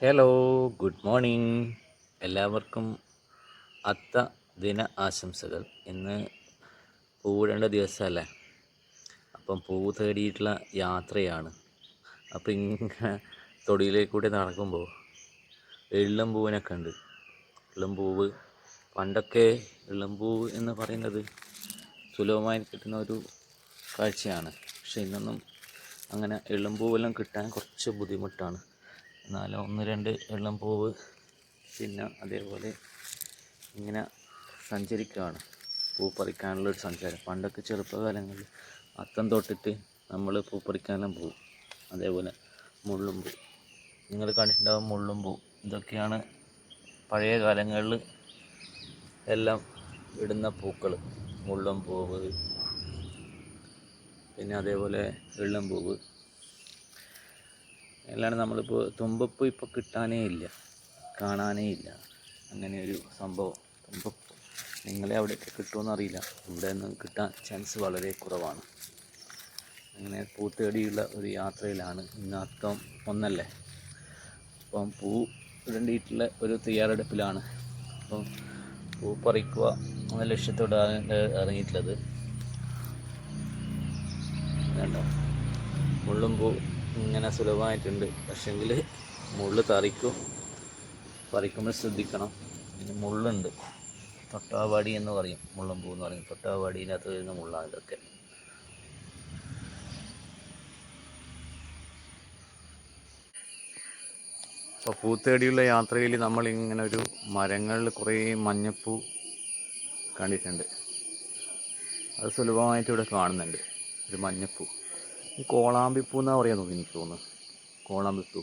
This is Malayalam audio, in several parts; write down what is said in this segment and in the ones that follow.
ഹലോ ഗുഡ് മോർണിംഗ് എല്ലാവർക്കും അത്ത ദിന ആശംസകൾ. ഇന്ന് പൂവിടേണ്ട ദിവസമല്ലേ? അപ്പം പൂവ് തേടിയിട്ടുള്ള യാത്രയാണ്. അപ്പം ഇങ്ങനെ തൊടിയിലേക്ക് കൂടി നടക്കുമ്പോൾ എള്ളം പൂവിനൊക്കെ ഉണ്ട്. ഇളം പൂവ് പണ്ടൊക്കെ ഇളം പൂവ് എന്ന് പറയുന്നത് സുലഭമായി കിട്ടുന്ന ഒരു കാഴ്ചയാണ്. പക്ഷെ ഇന്നൊന്നും അങ്ങനെ എള്ളം പൂവെല്ലാം കിട്ടാൻ കുറച്ച് ബുദ്ധിമുട്ടാണ്. എന്നാലും ഒന്ന് രണ്ട് വെള്ളം പൂവ് പിന്നെ അതേപോലെ ഇങ്ങനെ സഞ്ചരിക്കുകയാണ് പൂ പറിക്കാനുള്ള ഒരു സഞ്ചാരം. പണ്ടൊക്കെ ചെറുപ്പകാലങ്ങളിൽ അത്തം തൊട്ടിട്ട് നമ്മൾ പൂ പറിക്കാനെല്ലാം പോകും അതേപോലെ മുള്ളും പൂ നിങ്ങൾ കണ്ടിട്ടുണ്ടാവും മുള്ളും പൂ ഇതൊക്കെയാണ് പഴയ കാലങ്ങളിൽ എല്ലാം ഇടുന്ന പൂക്കൾ മുള്ളും പൂവ് പിന്നെ അതേപോലെ വെള്ളം പൂവ്. അല്ലാണ്ട് നമ്മളിപ്പോൾ തുമ്പപ്പൂ ഇപ്പോൾ കിട്ടാനേ ഇല്ല. കാണാനേ ഇല്ല. അങ്ങനെ ഒരു സംഭവം. തുമ്പപ്പൂ നിങ്ങളെ അവിടെയൊക്കെ കിട്ടുമെന്ന് അറിയില്ല. ഇവിടെ നിന്ന് കിട്ടാൻ ചാൻസ് വളരെ കുറവാണ്. അങ്ങനെ പൂത്തേടിയുള്ള ഒരു യാത്രയിലാണ് ഇന്ന് അത്തം ഒന്നല്ലേ? അപ്പം പൂ ഇടേണ്ടിയിട്ടുള്ള ഒരു തയ്യാറെടുപ്പിലാണ്. അപ്പം പൂ പറിക്കുക എന്ന ലക്ഷ്യത്തോടാണ് ഇറങ്ങിയിട്ടുള്ളത്. കണ്ടോ മുള്ളും പൂ ഇങ്ങനെ സുലഭമായിട്ടുണ്ട്. പക്ഷെങ്കിൽ മുള്ള് തറിക്കും. പറിക്കുമ്പോൾ ശ്രദ്ധിക്കണം. പിന്നെ മുള്ളുണ്ട്. തൊട്ടാവാടി എന്ന് പറയും. മുള്ളും പൂ എന്ന് പറയും. തൊട്ടാവാടിയിനകത്ത് വരുന്ന മുള്ളാണ് ഇതൊക്കെ. അപ്പോൾ പൂത്തേടിയുള്ള യാത്രയിൽ നമ്മൾ ഇങ്ങനെ ഒരു മരങ്ങളിൽ കുറേ മഞ്ഞപ്പൂ കണ്ടിട്ടുണ്ട്. അത് സുലഭമായിട്ട് ഇവിടെ കാണുന്നുണ്ട്. ഒരു മഞ്ഞപ്പൂ. ഈ കോളാമ്പിപ്പൂ എന്നാ പറയുന്നത് എനിക്ക് തോന്നുന്നു. കോളാമ്പിപ്പൂ.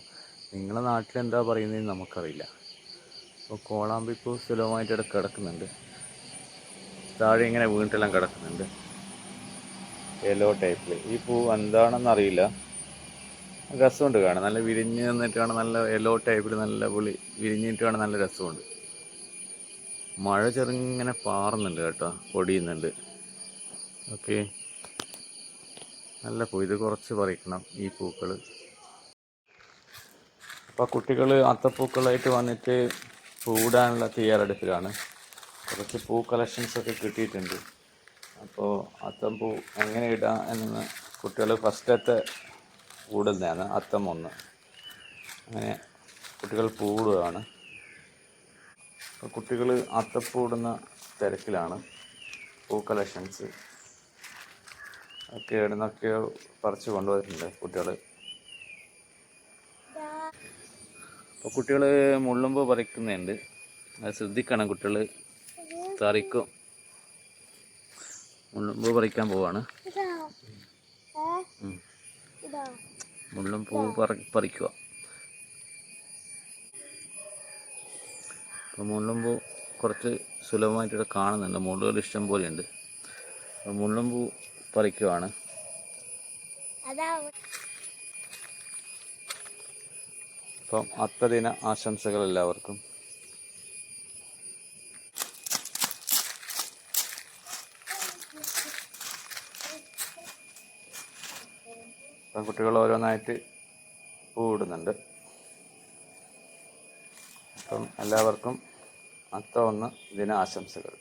നിങ്ങളുടെ നാട്ടിൽ എന്താ പറയുന്നതെന്ന് നമുക്കറിയില്ല. അപ്പോൾ കോളാമ്പിപ്പൂ സുലഭമായിട്ട് ഇവിടെ കിടക്കുന്നുണ്ട്. താഴെ ഇങ്ങനെ വീണിട്ടെല്ലാം കിടക്കുന്നുണ്ട്. യെല്ലോ ടൈപ്പിൽ ഈ പൂ എന്താണെന്ന് അറിയില്ല. രസമുണ്ട് കാണാൻ. നല്ല വിരിഞ്ഞ് നിന്നിട്ട് കാണാൻ നല്ല യെല്ലോ ടൈപ്പിൽ നല്ല പുളി വിരിഞ്ഞിട്ട് കാണാൻ നല്ല രസമുണ്ട്. മഴ ചെറുങ്ങനെ പാറുന്നുണ്ട് കേട്ടോ. പൊടിയുന്നുണ്ട്. ഓക്കെ നല്ല കൊയ്ത് കുറച്ച് പറിക്കണം ഈ പൂക്കൾ അപ്പോൾ കുട്ടികൾ അത്തപ്പൂക്കളായിട്ട് വന്നിട്ട് പൂടാനുള്ള തയ്യാറെടുപ്പിലാണ്. കുറച്ച് പൂ കളക്ഷൻസ് ഒക്കെ കിട്ടിയിട്ടുണ്ട്. അപ്പോൾ അത്തം പൂ എങ്ങനെ ഇടാം എന്ന് കുട്ടികൾ ഫസ്റ്റത്തെ കൂടുന്നതാണ് അത്തം ഒന്ന്. അങ്ങനെ കുട്ടികൾ പൂടുകയാണ് അപ്പോൾ കുട്ടികൾ അത്തപ്പൂടുന്ന തിരക്കിലാണ്. പൂ കളക്ഷൻസ് ഒക്കെ ഇടുന്നൊക്കെയോ പറിച്ച് കൊണ്ടുവന്നിട്ടുണ്ട് കുട്ടികൾ അപ്പോൾ കുട്ടികൾ മുള്ളുമ്പോൾ പറിക്കുന്നുണ്ട്. അത് ശ്രദ്ധിക്കണം കുട്ടികൾ തറിക്കും. മുള്ളുമ്പൂ പറിക്കാൻ പോവാണ്. മുള്ളും പൂ പറ പറിക്കുക. അപ്പോൾ മുള്ളും പൂ കുറച്ച് സുലഭമായിട്ട് ഇവിടെ കാണുന്നുണ്ട്. മുള്ളുകൾ ഇഷ്ടം പോലെയുണ്ട്. അപ്പോൾ മുള്ളും പൂ പറിക്കുവാണ്. അപ്പം അത്തദിന ആശംസകൾ എല്ലാവർക്കും കുട്ടികൾ ഓരോന്നായിട്ട് പൂവിടുന്നുണ്ട് അപ്പം എല്ലാവർക്കും അത്ത ഒന്ന് ദിന ആശംസകൾ